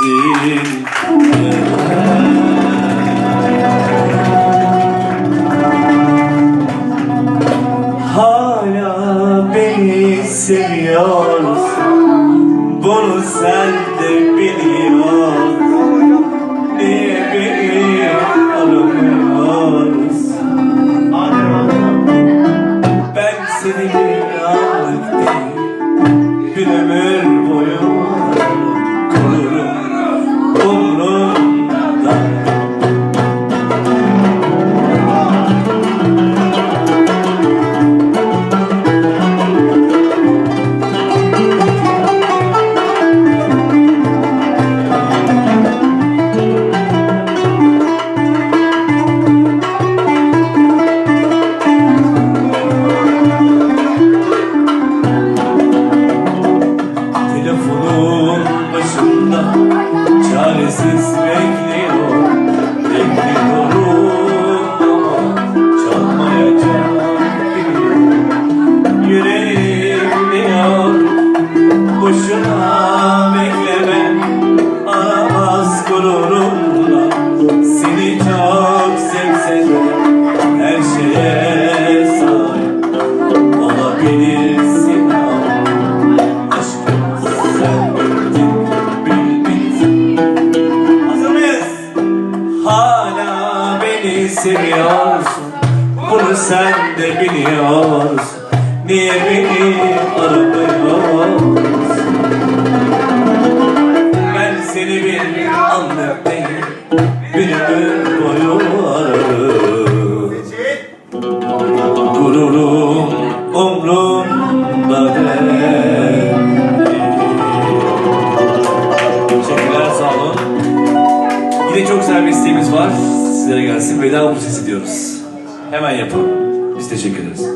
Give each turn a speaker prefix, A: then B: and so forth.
A: Hala beni seviyorsun Bunu sen de biliyorsun. Niye beni aramıyorsun Ben seni bir anlık değil Bir ömür boyu korurum. Olabilirsin ama Aşkım sen bildin, bildin Hazır? Hala beni seviyorsun. Bunu sen de biliyorsun. Niye beni aramıyorsun çok güzel bir isteğimiz var. Sizlere gelsin. Veda bu sesi diyoruz. Hemen yapın. Biz teşekkür ederiz.